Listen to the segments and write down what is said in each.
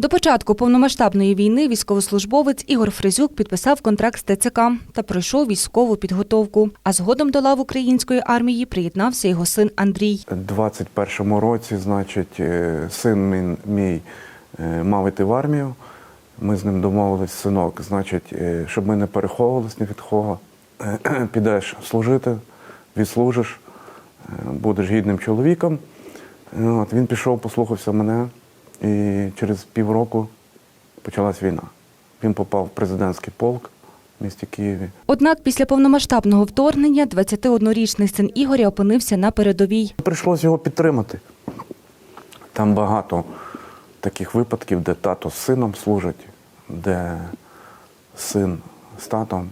До початку повномасштабної війни військовослужбовець Ігор Фризюк підписав контракт з ТЦК та пройшов військову підготовку. А згодом до лав української армії приєднався його син Андрій. У 21-му році, значить, е, син мій, мій е, мав іти в армію. Ми з ним домовились, синок, значить, е, щоб ми не переховувались ні від кого. Підеш служити, відслужиш, будеш гідним чоловіком. От, він пішов, послухався мене, і через півроку почалась війна. Він попав в президентський полк в місті Києві. Однак після повномасштабного вторгнення 21-річний син Ігоря опинився на передовій. Прийшлося його підтримати. Там багато таких випадків, де тато з сином служить, де син з татом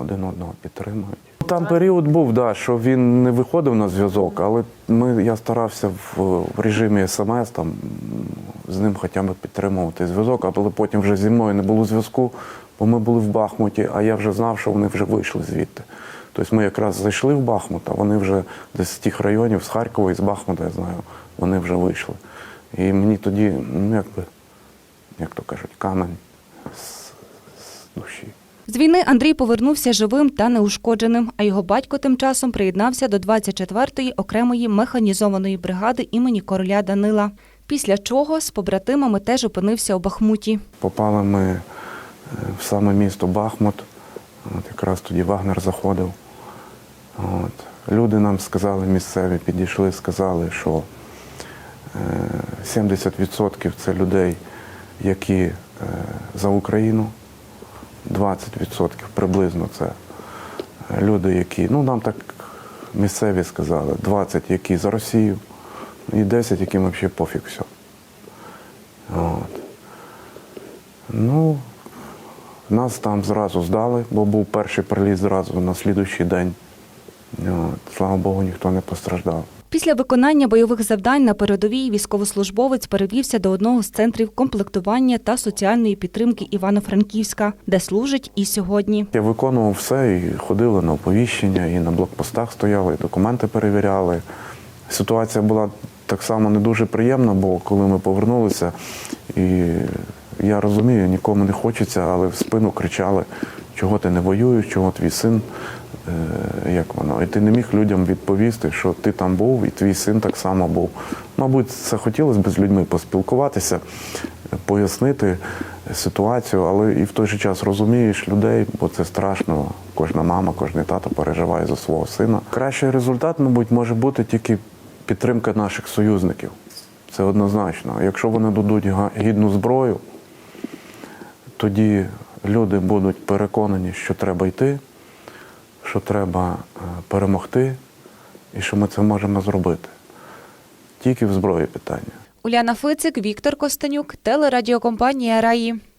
один одного підтримують. Там період був, да, що він не виходив на зв'язок, але ми, я старався в, режимі смс там, з ним хоча б підтримувати зв'язок, але потім вже зі мною не було зв'язку, бо ми були в Бахмуті, а я вже знав, що вони вже вийшли звідти. Тобто ми якраз зайшли в Бахмут, а вони вже десь з тих районів, з Харкова і з Бахмута, я знаю, вони вже вийшли. І мені тоді, ну якби, як то кажуть, камень з, з душі. З війни Андрій повернувся живим та неушкодженим, а його батько тим часом приєднався до 24-ї окремої механізованої бригади імені короля Данила. Після чого з побратимами теж опинився у Бахмуті. Попали ми е, в саме місто Бахмут. От якраз тоді Вагнер заходив. От. Люди нам сказали, місцеві підійшли, сказали, що е, 70% це людей, які е, за Україну, 20% приблизно це люди, які, ну нам так місцеві сказали, 20, які за Росію, і 10, яким взагалі пофіг все. От. Ну, нас там зразу здали, бо був перший приліт зразу на слідуючий день. От. Слава Богу, ніхто не постраждав. Після виконання бойових завдань на передовій військовослужбовець перевівся до одного з центрів комплектування та соціальної підтримки Івано-Франківська, де служить і сьогодні. Я виконував все і ходили на оповіщення, і на блокпостах стояли, і документи перевіряли. Ситуація була так само не дуже приємна, бо коли ми повернулися, і я розумію, нікому не хочеться, але в спину кричали, чого ти не воюєш, чого твій син, е, як воно. І ти не міг людям відповісти, що ти там був, і твій син так само був. Мабуть, це хотілося б з людьми поспілкуватися, пояснити ситуацію, але і в той же час розумієш людей, бо це страшно. Кожна мама, кожен тато переживає за свого сина. Кращий результат, мабуть, може бути тільки підтримка наших союзників. Це однозначно. Якщо вони дадуть гідну зброю, тоді люди будуть переконані, що треба йти, що треба е, перемогти і що ми це можемо зробити. Тільки в зброї питання. Уляна Фицик, Віктор Костанюк, телерадіокомпанія Раї.